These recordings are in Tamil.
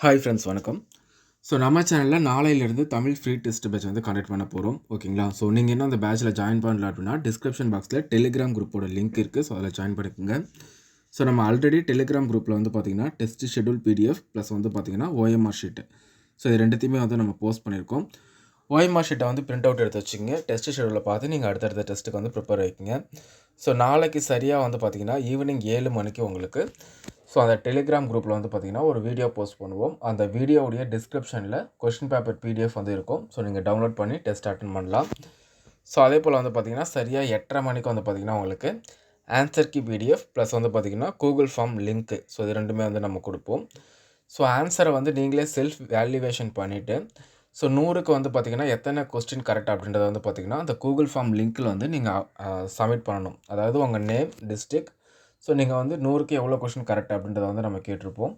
ஹாய் ஃப்ரெண்ட்ஸ் வணக்கம். ஸோ நம்ம சேனலில் நாளையிலேருந்து தமிழ் ஃப்ரீ டெஸ்ட் பேட்ச் வந்து கண்டக்ட் பண்ண போகிறோம் ஓகேங்களா ஸோ நீங்கள் இன்னும் அந்த பேட்சில் ஜாயின் பண்ணல அப்படின்னா டிஸ்கிரிப்ஷன் பாக்ஸில் டெலிகிராம் குரூப்போட லிங்க் இருக்குது ஸோ அதில் ஜாயின் பண்ணிக்கோங்க. ஸோ நம்ம ஆல்ரெடி டெலிகிராம் குரூப்பில் வந்து பார்த்திங்கன்னா டெஸ்ட் ஷெடியூல் பிடிஎஃப் ப்ளஸ் வந்து பார்த்திங்கன்னா ஓஎம்ஆர் ஷீட்டு ஸோ இது ரெண்டுத்தையுமே வந்து நம்ம போஸ்ட் பண்ணியிருக்கோம் ஓஎம்ஆர் ஷீட்டை வந்து பிரிண்ட் அவுட் எடுத்து வச்சுங்க டெஸ்ட் ஷெடியூலில் பார்த்து நீங்கள் அடுத்தடுத்த டெஸ்ட்டுக்கு வந்து ப்ரிப்பேர் ஆகிக்கிங்க ஸோ நாளைக்கு சரியாக வந்து பார்த்திங்கன்னா ஈவினிங் ஏழு மணிக்கு உங்களுக்கு ஸோ அந்த டெலிகிராம் குரூப்பில் வந்து பார்த்திங்கன்னா ஒரு வீடியோ போஸ்ட் பண்ணுவோம். அந்த வீடியோவுடைய டிஸ்கிரிப்ஷனில் கொஷின் பேப்பர் பிடிஎஃப் வந்து இருக்கும். ஸோ நீங்கள் டவுன்லோட் பண்ணி டெஸ்ட் அட்டன் பண்ணலாம். ஸோ அதே போல் வந்து பார்த்திங்கன்னா சரியாக எட்டரை மணிக்கு வந்து பார்த்திங்கன்னா உங்களுக்கு ஆன்சர் கி பிடிஎஃப் ப்ளஸ் வந்து பார்த்திங்கன்னா கூகுள் ஃபார்ம் லிங்க்கு ஸோ இது ரெண்டுமே வந்து நம்ம கொடுப்போம். ஸோ ஆன்சரை வந்து நீங்களே செல்ஃப் வேல்யூவேஷன் பண்ணிவிட்டு ஸோ நூறுக்கு வந்து பார்த்திங்கன்னா எத்தனை கொஸ்டின் கரெக்ட் அப்படின்றத வந்து பார்த்திங்கன்னா அந்த கூகுள் ஃபார்ம் லிங்க்கில் வந்து நீங்கள் சப்மிட் பண்ணணும். அதாவது உங்கள் நேம் டிஸ்ட்ரிக் ஸோ நீங்கள் வந்து நூறுக்கு எவ்வளோ கொஷின் கரெக்ட் அப்படின்றத வந்து நம்ம கேட்டிருப்போம்.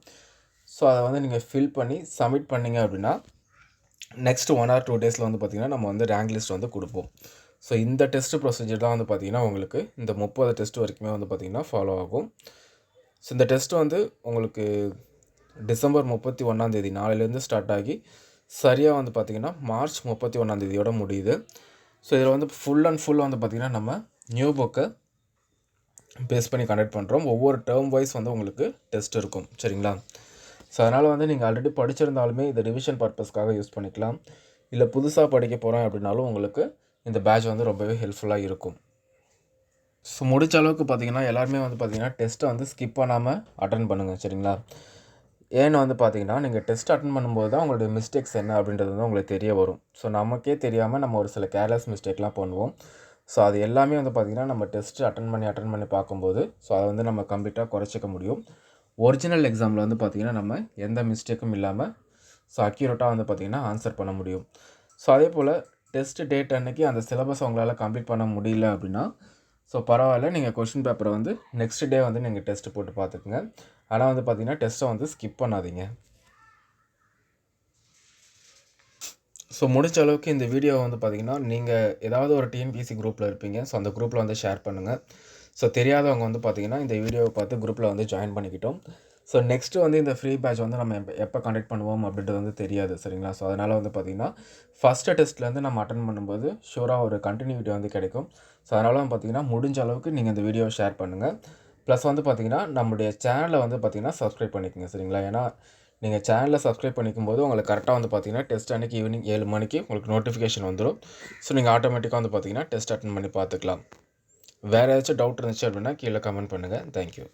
ஸோ அதை வந்து நீங்கள் ஃபில் பண்ணி சப்மிட் பண்ணிங்க அப்படின்னா நெக்ஸ்ட் ஒன் ஆர் டூ டேஸில் வந்து பார்த்திங்கன்னா நம்ம வந்து ரேங்க் லிஸ்ட் வந்து கொடுப்போம். ஸோ இந்த டெஸ்ட் ப்ரொசீஜர் தான் வந்து பார்த்திங்கன்னா உங்களுக்கு இந்த முப்பது டெஸ்ட் வரைக்குமே வந்து பார்த்திங்கன்னா ஃபாலோ ஆகும். ஸோ இந்த டெஸ்ட் வந்து உங்களுக்கு டிசம்பர் முப்பத்தி ஒன்றாந்தேதி நாளையிலேருந்து ஸ்டார்ட் ஆகி சரியாக வந்து பார்த்திங்கன்னா மார்ச் முப்பத்தி ஒன்றாந்தேதியோட முடியுது. ஸோ இதில் வந்து ஃபுல் அண்ட் ஃபுல் வந்து பார்த்திங்கன்னா நம்ம நியூ புக்கை பேஸ் பண்ணி கண்டக்ட் பண்ணுறோம் ஒவ்வொரு டேர்ம் வைஸ் வந்து உங்களுக்கு டெஸ்ட் இருக்கும். சரிங்களா? ஸோ அதனால் வந்து நீங்கள் ஆல்ரெடி படிச்சிருந்தாலுமே இதை ரிவிஷன் பர்பஸ்க்காக யூஸ் பண்ணிக்கலாம். இல்லை புதுசாக படிக்க போகிறோம் அப்படின்னாலும் உங்களுக்கு இந்த பேட்ச் வந்து ரொம்பவே ஹெல்ப்ஃபுல்லாக இருக்கும். ஸோ முடிச்ச அளவுக்கு பார்த்தீங்கன்னா எல்லாருமே வந்து பார்த்திங்கன்னா டெஸ்ட்டை வந்து ஸ்கிப் பண்ணாமல் அட்டன் பண்ணுங்கள் சரிங்களா? ஏன்னு வந்து பார்த்தீங்கன்னா நீங்கள் டெஸ்ட் அட்டன் பண்ணும்போது தான் உங்களுடைய மிஸ்டேக்ஸ் என்ன அப்படின்றது வந்து உங்களுக்கு தெரிய வரும். ஸோ நமக்கே தெரியாமல் நம்ம ஒரு சில கேர்லெஸ் மிஸ்டேக்லாம் பண்ணுவோம். ஸோ அது எல்லாமே வந்து பார்த்திங்கன்னா நம்ம டெஸ்ட்டு அட்டன் பண்ணி அட்டன் பண்ணி பார்க்கும்போது ஸோ அதை வந்து நம்ம கம்ப்ளீட்டாக குறைச்சிக்க முடியும். ஒரிஜினல் எக்ஸாமில் வந்து பார்த்திங்கன்னா நம்ம எந்த மிஸ்டேக்கும் இல்லாமல் ஸோ அக்யூரேட்டாக வந்து பார்த்திங்கன்னா ஆன்சர் பண்ண முடியும். ஸோ அதே போல் டெஸ்ட்டு டேட் அன்னைக்கு அந்த சிலபஸ் உங்களால் கம்ப்ளீட் பண்ண முடியல அப்படின்னா ஸோ பரவாயில்ல. நீங்கள் கொஷின் பேப்பரை வந்து நெக்ஸ்ட் டே வந்து நீங்கள் டெஸ்ட்டு போட்டு பார்த்துக்குங்க. ஆனால் வந்து பார்த்திங்கன்னா டெஸ்ட்டை வந்து ஸ்கிப் பண்ணாதீங்க. ஸோ முடிஞ்ச அளவுக்கு இந்த வீடியோ வந்து பார்த்திங்கன்னா நீங்கள் ஏதாவது ஒரு டிஎன்பிசி குரூப்பில் இருப்பீங்க. ஸோ அந்த குரூப்பில் வந்து ஷேர் பண்ணுங்கள் ஸோ தெரியாதவங்க வந்து பார்த்திங்கன்னா இந்த வீடியோவை பார்த்து குரூப்பில் வந்து ஜாயின் பண்ணிக்கிட்டோம். ஸோ நெக்ஸ்ட்டு வந்து இந்த ஃப்ரீ பேட்ச் வந்து நம்ம எப்போ எப்போ கண்டக்ட் பண்ணுவோம் அப்படின்றது வந்து தெரியாது சரிங்களா? ஸோ அதனால் வந்து பார்த்திங்கன்னா ஃபஸ்ட்டு டெஸ்ட்லேருந்து நம்ம அட்டன் பண்ணும்போது ஷூராக ஒரு கண்டினியூட்டி வந்து கிடைக்கும். ஸோ அதனால் வந்து பார்த்திங்கன்னா முடிஞ்ச அளவுக்கு நீங்கள் இந்த வீடியோவை ஷேர் பண்ணுங்கள் ப்ளஸ் வந்து பார்த்திங்கன்னா நம்முடைய சேனலை வந்து பார்த்திங்கன்னா சப்ஸ்கிரைப் பண்ணிக்கோங்க சரிங்களா? ஏன்னா நீங்கள் சேனலில் சப்ஸ்கிரைப் பண்ணிக்கும் போது உங்களுக்கு கரெக்டாக வந்து பார்த்தீங்கன்னா டெஸ்ட் அன்றைக்கி ஈவினிங் ஏழு மணிக்கு உங்களுக்கு நோட்டிஃபிகேஷன் வந்துடும் ஸோ நீங்கள் ஆட்டோமேட்டிக்காக வந்து பார்த்தீங்கன்னா டெஸ்ட் அட்டன் பண்ணி பார்த்துக்கலாம் வேறு ஏதாச்சும் டவுட் இருந்துச்சு அப்படின்னா கீழே கமெண்ட் பண்ணுங்கள் தேங்க்யூ